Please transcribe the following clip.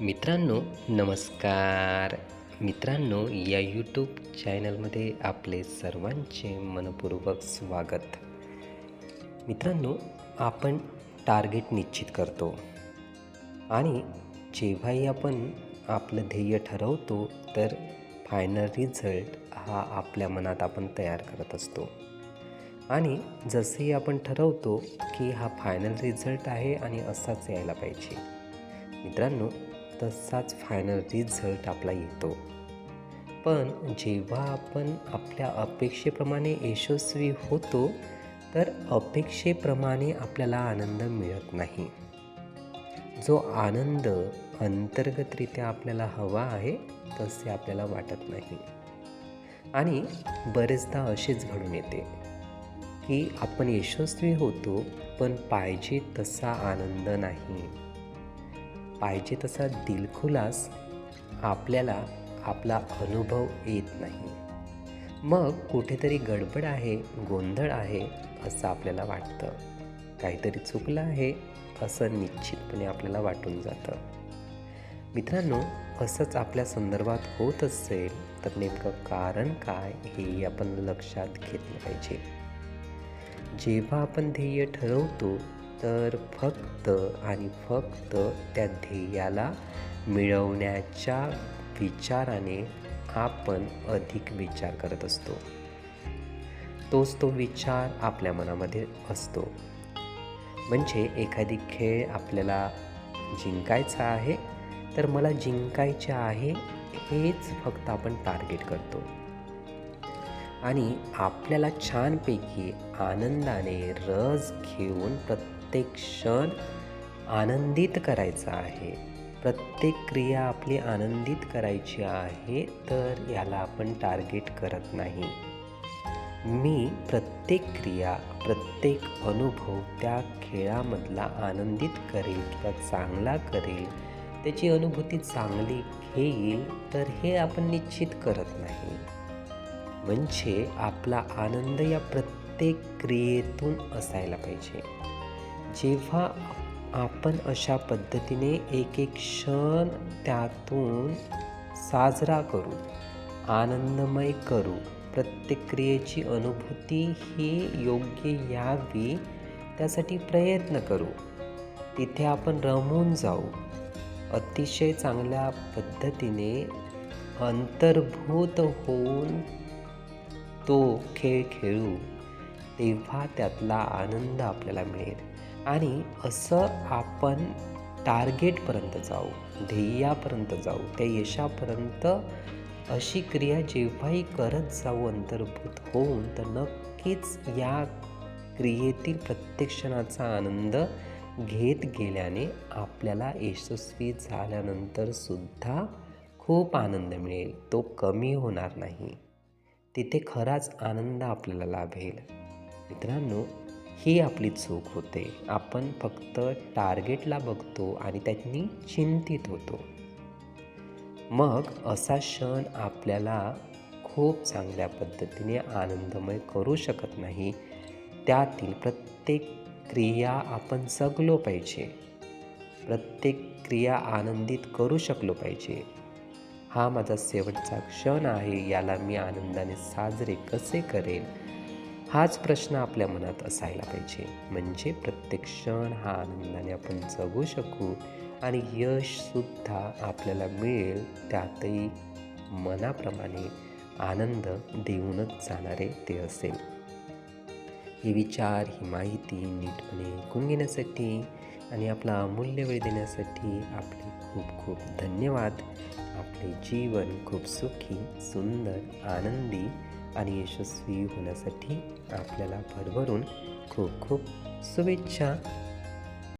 मित्रांनो नमस्कार. मित्रांनो या यूट्यूब चॅनलमध्ये आपले सर्वांचे मनपूर्वक स्वागत. मित्रांनो आपण टार्गेट निश्चित करतो. आणि जेव्हाही आपण आपलं ध्येय ठरवतो तर फायनल रिझल्ट हा आपल्या मनात आपण तयार करत असतो. आणि जसेही आपण ठरवतो की हा फायनल रिझल्ट आहे आणि असाच यायला पाहिजे. मित्रांनो तसाच फायनल रिझल्ट आपला येतो. पण जेव्हा आपण आपल्या अपेक्षेप्रमाणे यशस्वी होतो तर अपेक्षेप्रमाणे आपल्याला आनंद मिळत नाही. जो आनंद अंतर्गतरित्या आपल्याला हवा आहे तसे आपल्याला वाटत नाही. आणि बरेचदा असेच घडून येते की आपण यशस्वी होतो पण पाहिजे तसा आनंद नाही. पाहिजे तसा दिलखुलास आपल्याला आपला अनुभव येत नाही. मग कुठेतरी गडबड आहे गोंधळ आहे असं आपल्याला वाटतं. काहीतरी चुकलं आहे असं निश्चितपणे आपल्याला वाटून जातं. मित्रांनो असंच आपल्या संदर्भात होत असेल तर नेमकं कारण काय हे आपण लक्षात घेतलं पाहिजे. जेव्हा आपण ध्येय ठरवतो तर फक्त आणि फक्त त्या ध्येयाला मिळवण्याच्या विचाराने आपण अधिक विचार करत असतो. तोच तो विचार आपल्या मनामध्ये असतो. म्हणजे एखादी खेळ आपल्याला जिंकायचा आहे तर मला जिंकायचे आहे हेच फक्त आपण टार्गेट करतो. आणि आपल्याला छानपैकी आनंदाने रस घेऊन प्रत्येक प्रत्येक क्षण आनंदित करायचा आहे. प्रत्येक क्रिया आपली आनंदित करायची आहे तर याला आपण टार्गेट करत नाही. मी प्रत्येक क्रिया प्रत्येक अनुभव त्या खेळामधला आनंदित करेल किंवा चांगला करेल त्याची अनुभूती चांगली घेईल तर हे आपण निश्चित करत नाही. म्हणजे आपला आनंद या प्रत्येक क्रियेतून असायला पाहिजे. जेव्हा आपण अशा पद्धतीने एक एक क्षण त्यातून साजरा करू आनंदमय करू प्रत्येक क्रियेची अनुभूती ही योग्य यावी त्यासाठी प्रयत्न करू. तिथे आपण रमून जाऊ. अतिशय चांगल्या पद्धतीने अंतर्भूत होऊन तो खेळ खेळू. तेव्हा त्यातला आनंद आपल्याला मिळेल. आणि असं आपण टार्गेटपर्यंत जाऊ ध्येयापर्यंत जाऊ त्या यशापर्यंत अशी क्रिया जेव्हाही करत जाऊ अंतर्भूत होऊन तर नक्कीच या क्रियेतील प्रत्येक क्षणाचा आनंद घेत गेल्याने आपल्याला यशस्वी झाल्यानंतर सुद्धा खूप आनंद मिळेल. तो कमी होणार नाही. तिथे खराच आनंद आपल्याला लाभेल. मित्रांनो ही आपली चूक होते. आपण फक्त टार्गेटला बघतो आणि त्यांनी चिंतित होतो. मग असा क्षण आपल्याला खूप चांगल्या पद्धतीने आनंदमय करू शकत नाही. त्यातील प्रत्येक क्रिया आपण जगलो पाहिजे. प्रत्येक क्रिया आनंदित करू शकलो पाहिजे. हा माझा शेवटचा क्षण आहे. याला मी आनंदाने साजरे कसे करेल? हाच प्रश्न आपल्या मनात असायला पाहिजे. म्हणजे प्रत्येक क्षण हा आनंदाने आपण जगू शकू आणि यशसुद्धा आपल्याला मिळेल. त्यातही मनाप्रमाणे आनंद देऊनच जाणारे ते असेल. हे विचार ही माहिती नीटपणे ऐकून घेण्यासाठी आणि आपला अमूल्य वेळ देण्यासाठी आपले खूप खूप धन्यवाद. आपले जीवन खूप सुखी सुंदर आनंदी आणि यशस्वी होण्यासाठी आपल्याला भरभरून खूप खूप शुभेच्छा.